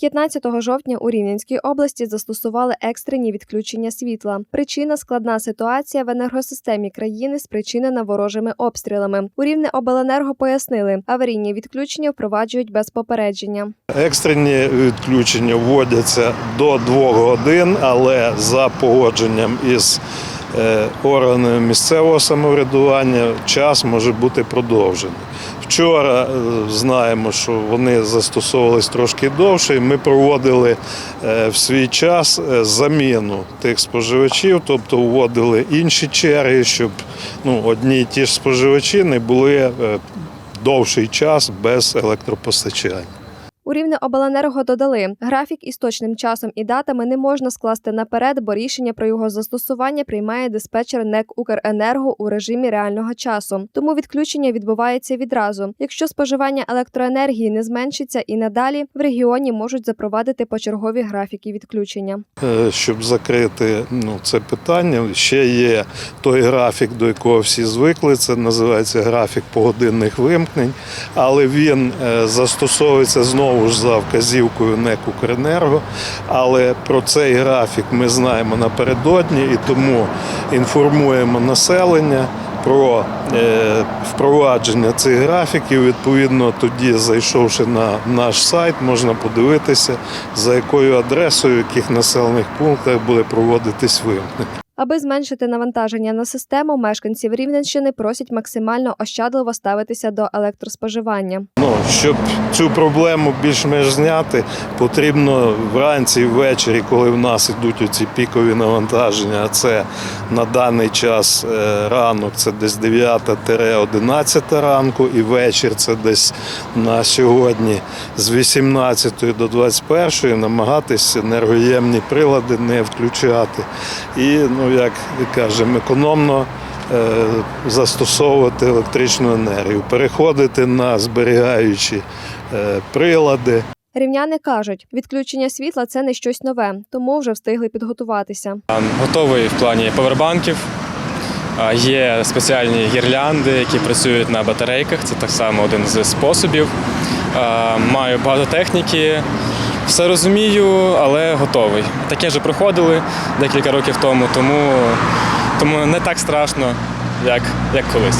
15 жовтня у Рівненській області застосували екстрені відключення світла. Причина складна ситуація в енергосистемі країни, спричинена ворожими обстрілами. У Рівне обленерго пояснили, аварійні відключення впроваджують без попередження. Екстрені відключення вводяться до двох годин, але за погодженням із е, органами місцевого самоврядування час може бути продовжений. Вчора е, знаємо, що вони застосовувались трошки довше, і ми проводили е, в свій час заміну тих споживачів, тобто вводили інші черги, щоб ну, одні й ті ж споживачі не були довший час без електропостачання. У Рівне обленерго додали графік із точним часом і датами не можна скласти наперед, бо рішення про його застосування приймає диспетчер НЕК Укренерго у режимі реального часу. Тому відключення відбувається відразу. Якщо споживання електроенергії не зменшиться і надалі, в регіоні можуть запровадити почергові графіки відключення. Е, щоб закрити ну, це питання. Ще є той графік, до якого всі звикли. Це називається графік погодинних вимкнень, але він е, застосовується знову ж за вказівкою НЕК «Укренерго». Але про цей графік ми знаємо напередодні і тому інформуємо населення. Про е, впровадження цих графіків, відповідно, тоді, зайшовши на наш сайт, можна подивитися, за якою адресою, в яких населених пунктах буде проводитись вимкнення. Аби зменшити навантаження на систему, мешканців Рівненщини просять максимально ощадливо ставитися до електроспоживання. Ну, щоб цю проблему більш-менш зняти, потрібно вранці і ввечері, коли в нас йдуть оці пікові навантаження, а це на даний час е, ранок, це десь 9-11 ранку, і вечір це десь на сьогодні з 18 до 21 намагатись енергоємні прилади не включати. І, ну, як кажемо, економно е, застосовувати електричну енергію, переходити на зберігаючі е, прилади. Рівняни кажуть, відключення світла це не щось нове, тому вже встигли підготуватися. Готовий в плані повербанків. А, Є спеціальні гірлянди, які працюють на батарейках. Це так само один з способів. Маю багато техніки. Все розумію, але готовий. Таке вже проходили декілька років тому, тому, тому не так страшно, як, як колись.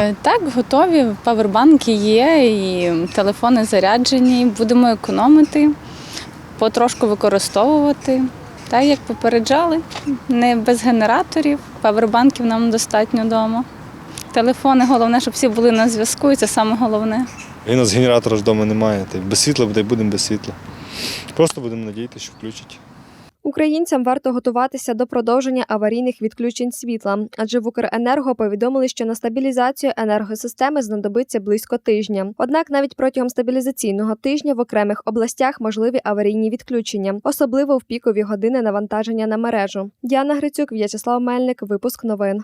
Е, Так, готові. Павербанки є, і телефони заряджені. Будемо економити, потрошку використовувати. Так, як попереджали, не без генераторів, павербанків нам достатньо вдома. Телефони, головне, щоб всі були на зв'язку, і це саме головне. І у нас генератора ж вдома немає. Та й без світла буде, будемо без світла. Просто будемо надіятися, що включать. Українцям варто готуватися до продовження аварійних відключень світла, адже в Укренерго повідомили, що на стабілізацію енергосистеми знадобиться близько тижня. Однак навіть протягом стабілізаційного тижня в окремих областях можливі аварійні відключення, особливо в пікові години навантаження на мережу. Діана Грицюк, В'ячеслав Мельник, випуск новин.